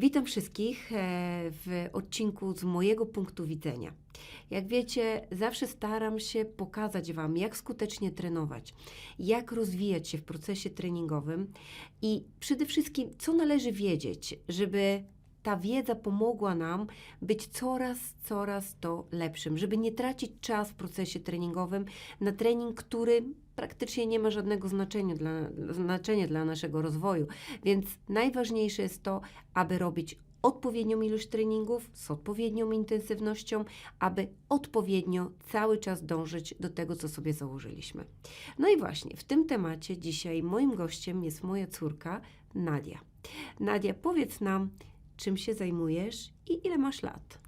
Witam wszystkich e, w odcinku z mojego punktu widzenia. Jak wiecie, zawsze staram się pokazać Wam, jak skutecznie trenować, jak rozwijać się w procesie treningowym i przede wszystkim, co należy wiedzieć, żeby ta wiedza pomogła nam być coraz, coraz to lepszym, żeby nie tracić czas w procesie treningowym na trening, który praktycznie nie ma żadnego znaczenia dla, znaczenia dla naszego rozwoju. Więc najważniejsze jest to, aby robić odpowiednią ilość treningów z odpowiednią intensywnością, aby odpowiednio cały czas dążyć do tego, co sobie założyliśmy. No i właśnie w tym temacie dzisiaj moim gościem jest moja córka Nadia. Nadia, powiedz nam, czym się zajmujesz i ile masz lat?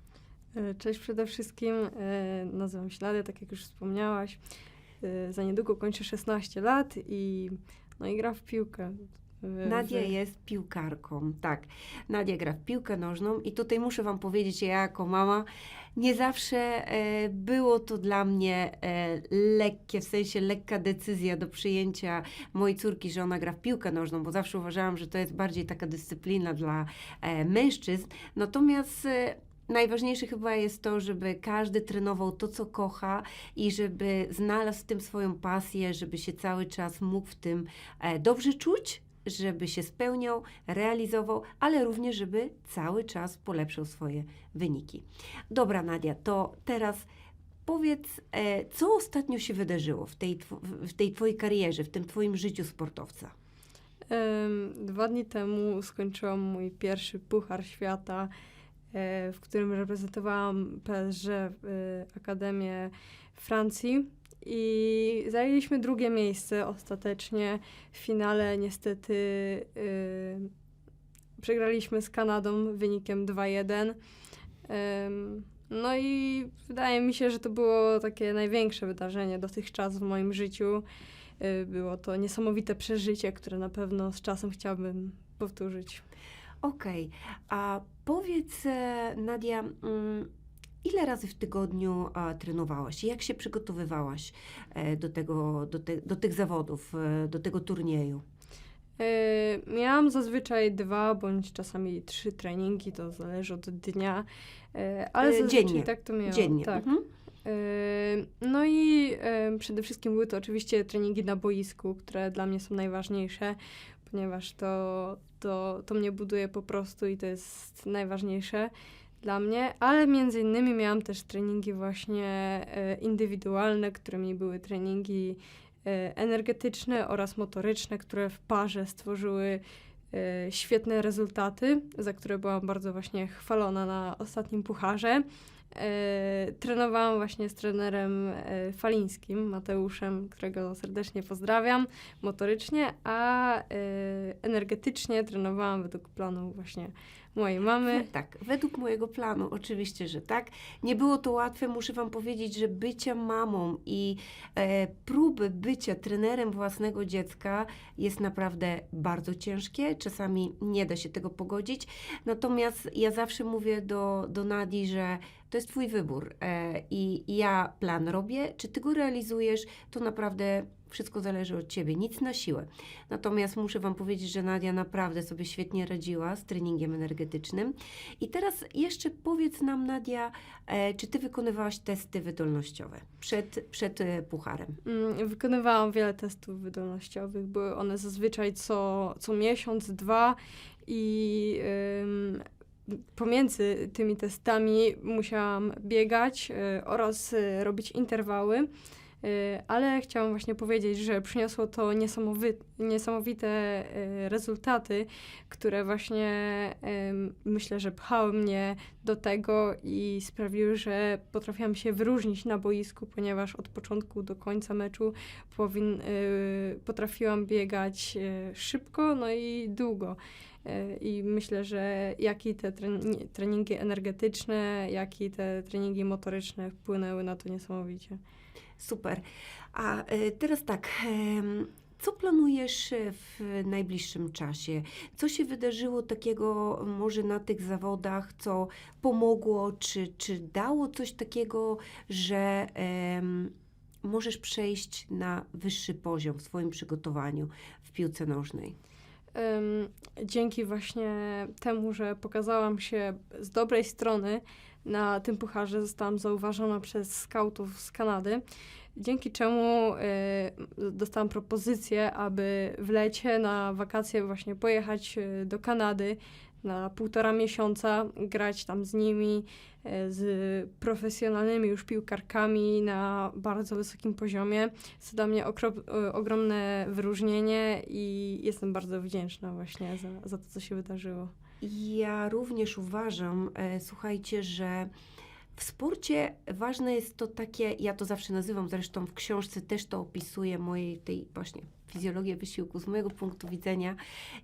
E, Cześć przede wszystkim, e, nazywam się Nadia, tak jak już wspomniałaś. E, Za niedługo kończę 16 lat i, no i gram w piłkę. W- Nadia jest piłkarką, tak. Nadia gra w piłkę nożną i tutaj muszę Wam powiedzieć, ja jako mama, nie zawsze e, było to dla mnie e, lekkie, w sensie lekka decyzja do przyjęcia mojej córki, że ona gra w piłkę nożną, bo zawsze uważałam, że to jest bardziej taka dyscyplina dla e, mężczyzn. Natomiast e, Najważniejsze chyba jest to, żeby każdy trenował to, co kocha i żeby znalazł w tym swoją pasję, żeby się cały czas mógł w tym e, dobrze czuć, żeby się spełniał, realizował, ale również, żeby cały czas polepszał swoje wyniki. Dobra, Nadia, to teraz powiedz, e, co ostatnio się wydarzyło w tej, w tej Twojej karierze, w tym Twoim życiu sportowca? Dwa dni temu skończyłam mój pierwszy Puchar Świata, e, w którym reprezentowałam PSG e, Akademię Francji. I zajęliśmy drugie miejsce ostatecznie. W finale niestety e, przegraliśmy z Kanadą wynikiem 2-1. Em, No i wydaje mi się, że to było takie największe wydarzenie dotychczas w moim życiu. Y, Było to niesamowite przeżycie, które na pewno z czasem chciałabym powtórzyć. Okej, a powiedz, e, Nadia, mm, ile razy w tygodniu a, trenowałaś? Jak się przygotowywałaś e, do, tego, do, te, do tych zawodów, e, do tego turnieju? Y, Miałam zazwyczaj dwa bądź czasami trzy treningi, to zależy od dnia, y, ale E, zazwyczaj dziennie. tak to miałam. Dziennie. Tak. Mhm. Y, No i y, przede wszystkim były to oczywiście treningi na boisku, które dla mnie są najważniejsze, ponieważ to, to, to mnie buduje po prostu i to jest najważniejsze dla mnie, ale między innymi miałam też treningi właśnie y, indywidualne, którymi były treningi y, energetyczne oraz motoryczne, które w parze stworzyły y, świetne rezultaty, za które byłam bardzo właśnie chwalona na ostatnim pucharze. E, trenowałam właśnie z trenerem e, falińskim, Mateuszem, którego serdecznie pozdrawiam, motorycznie, a e, energetycznie trenowałam według planu właśnie mojej mamy. Tak, według mojego planu, oczywiście, że tak. Nie było to łatwe, muszę Wam powiedzieć, że bycia mamą i e, próby bycia trenerem własnego dziecka jest naprawdę bardzo ciężkie. Czasami nie da się tego pogodzić. Natomiast ja zawsze mówię do, do Nadii, że to jest Twój wybór e, i ja plan robię. Czy Ty go realizujesz, to naprawdę wszystko zależy od Ciebie, nic na siłę. Natomiast muszę Wam powiedzieć, że Nadia naprawdę sobie świetnie radziła z treningiem energetycznym. I teraz jeszcze powiedz nam, Nadia, e, czy Ty wykonywałaś testy wydolnościowe przed, przed e, pucharem? Mm, Wykonywałam wiele testów wydolnościowych. Były one zazwyczaj co, co miesiąc, dwa i ym, pomiędzy tymi testami musiałam biegać y, oraz y, robić interwały. Y, Ale chciałam właśnie powiedzieć, że przyniosło to niesamowite y, rezultaty, które właśnie myślę, że pchały mnie do tego i sprawiły, że potrafiłam się wyróżnić na boisku, ponieważ od początku do końca meczu y, potrafiłam biegać szybko, no i długo. Y, I myślę, że jak i te treni- treningi energetyczne, jak i te treningi motoryczne wpłynęły na to niesamowicie. Super. A e, teraz tak. Co planujesz e, w najbliższym czasie? Co się wydarzyło takiego może na tych zawodach, co pomogło, czy, czy dało coś takiego, że em, możesz przejść na wyższy poziom w swoim przygotowaniu w piłce nożnej? Dzięki właśnie temu, że pokazałam się z dobrej strony na tym pucharze, zostałam zauważona przez skautów z Kanady, dzięki czemu y, dostałam propozycję, aby w lecie na wakacje właśnie pojechać y, do Kanady na półtora miesiąca, grać tam z nimi, y, z profesjonalnymi już piłkarkami na bardzo wysokim poziomie. To dla mnie ogromne wyróżnienie i jestem bardzo wdzięczna właśnie za, za to, co się wydarzyło. Ja również uważam, e, słuchajcie, że w sporcie ważne jest to takie, ja to zawsze nazywam, zresztą w książce też to opisuję, mojej tej właśnie fizjologię wysiłku z mojego punktu widzenia.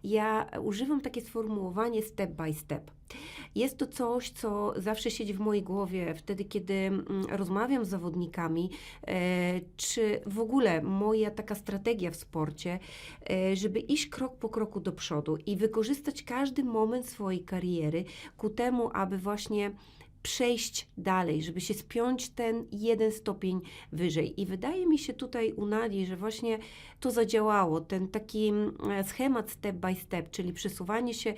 Ja używam takie sformułowanie step by step. Jest to coś, co zawsze siedzi w mojej głowie wtedy, kiedy mm, rozmawiam z zawodnikami, e, czy w ogóle moja taka strategia w sporcie, e, żeby iść krok po kroku do przodu i wykorzystać każdy moment swojej kariery ku temu, aby właśnie przejść dalej, żeby się spiąć ten jeden stopień wyżej. I wydaje mi się tutaj u Nadii, że właśnie to zadziałało, ten taki mm, schemat step by step, czyli przesuwanie się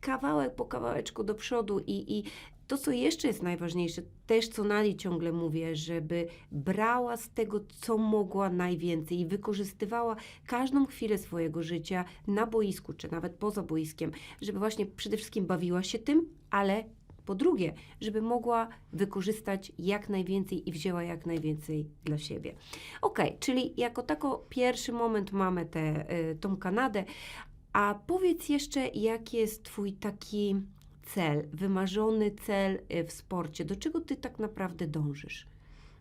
kawałek po kawałeczku do przodu i, i to, co jeszcze jest najważniejsze, też co Nali ciągle mówię, żeby brała z tego, co mogła najwięcej i wykorzystywała każdą chwilę swojego życia na boisku, czy nawet poza boiskiem, żeby właśnie przede wszystkim bawiła się tym, ale po drugie, żeby mogła wykorzystać jak najwięcej i wzięła jak najwięcej dla siebie. Ok, czyli jako tako pierwszy moment mamy tę y, tą Kanadę, a powiedz jeszcze, jaki jest Twój taki cel, wymarzony cel y, w sporcie? Do czego Ty tak naprawdę dążysz?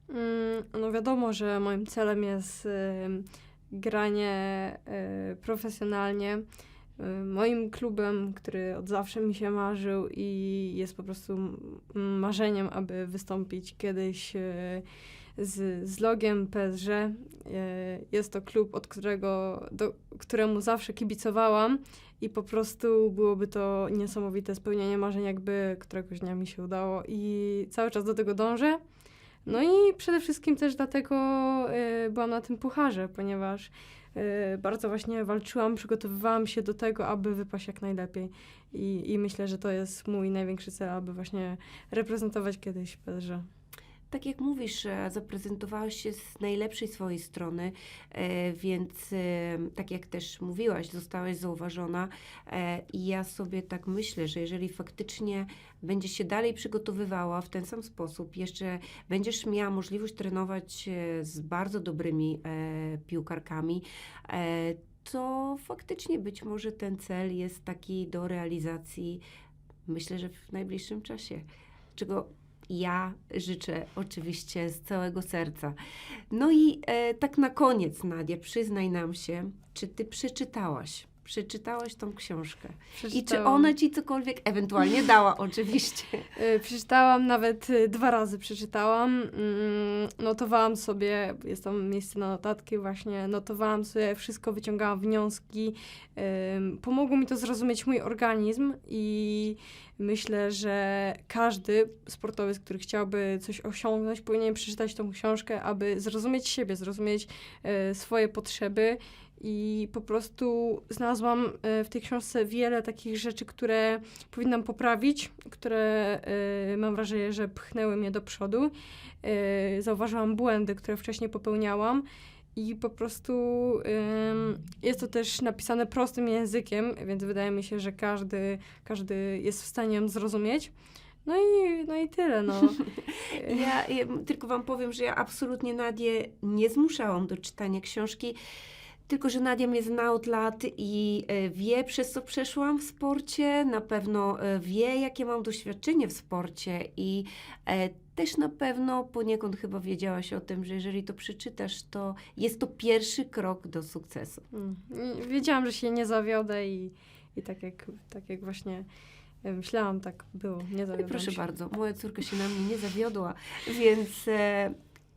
Mm, No wiadomo, że moim celem jest granie y, profesjonalnie. Moim klubem, który od zawsze mi się marzył i jest po prostu marzeniem, aby wystąpić kiedyś y, z, z logiem PSG. Y, Jest to klub, od którego, do, któremu zawsze kibicowałam i po prostu byłoby to niesamowite spełnienie marzeń, jakby któregoś dnia mi się udało i cały czas do tego dążę. No i przede wszystkim też dlatego y, byłam na tym pucharze, ponieważ bardzo właśnie walczyłam, przygotowywałam się do tego, aby wypaść jak najlepiej. I, I myślę, że to jest mój największy cel, aby właśnie reprezentować kiedyś PSG. Tak jak mówisz, e, zaprezentowałaś się z najlepszej swojej strony, e, więc e, tak jak też mówiłaś, zostałaś zauważona i ja sobie tak myślę, że jeżeli faktycznie będziesz się dalej przygotowywała w ten sam sposób, jeszcze będziesz miała możliwość trenować z bardzo dobrymi piłkarkami, to faktycznie być może ten cel jest taki do realizacji, myślę, że w najbliższym czasie, czego ja życzę oczywiście z całego serca. No i e, tak na koniec, Nadia, przyznaj nam się, czy ty przeczytałaś? Przeczytałaś tą książkę? I czy ona ci cokolwiek ewentualnie dała, oczywiście? Y, Przeczytałam, nawet y, dwa razy przeczytałam. Mm, Notowałam sobie, jest tam miejsce na notatki właśnie, notowałam sobie wszystko, wyciągałam wnioski. Pomogło mi to zrozumieć mój organizm i myślę, że każdy sportowiec, który chciałby coś osiągnąć, powinien przeczytać tą książkę, aby zrozumieć siebie, zrozumieć y, swoje potrzeby. I po prostu znalazłam y, w tej książce wiele takich rzeczy, które powinnam poprawić, które y, mam wrażenie, że pchnęły mnie do przodu. Y, zauważyłam błędy, które wcześniej popełniałam. I po prostu jest to też napisane prostym językiem, więc wydaje mi się, że każdy, każdy jest w stanie ją zrozumieć. No i, no i tyle, no. Ja, ja tylko Wam powiem, że ja absolutnie Nadię nie zmuszałam do czytania książki, tylko że Nadia mnie zna od lat i e, wie, przez co przeszłam w sporcie, na pewno e, wie, jakie mam doświadczenie w sporcie i e, też na pewno poniekąd chyba wiedziałaś o tym, że jeżeli to przeczytasz, to jest to pierwszy krok do sukcesu. Mm. Wiedziałam, że się nie zawiodę i, i tak, jak, tak jak właśnie myślałam, tak było. Nie zawiodłam proszę się. bardzo, moja córka się na mnie nie zawiodła, więc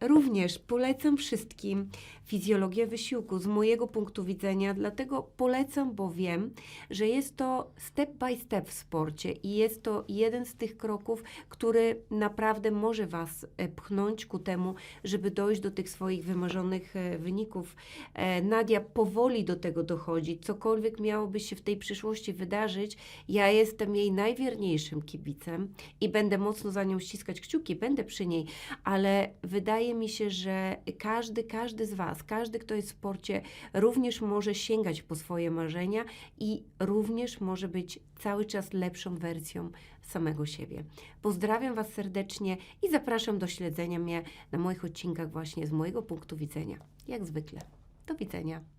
również polecam wszystkim fizjologię wysiłku z mojego punktu widzenia, dlatego polecam, bo wiem, że jest to step by step w sporcie i jest to jeden z tych kroków, który naprawdę może Was e, pchnąć ku temu, żeby dojść do tych swoich wymarzonych e, wyników. E, Nadia powoli do tego dochodzi. Cokolwiek miałoby się w tej przyszłości wydarzyć, ja jestem jej najwierniejszym kibicem i będę mocno za nią ściskać kciuki, będę przy niej, ale wydaje mi się, że każdy, każdy z Was, każdy, kto jest w sporcie, również może sięgać po swoje marzenia i również może być cały czas lepszą wersją samego siebie. Pozdrawiam Was serdecznie i zapraszam do śledzenia mnie na moich odcinkach właśnie z mojego punktu widzenia. Jak zwykle. Do widzenia.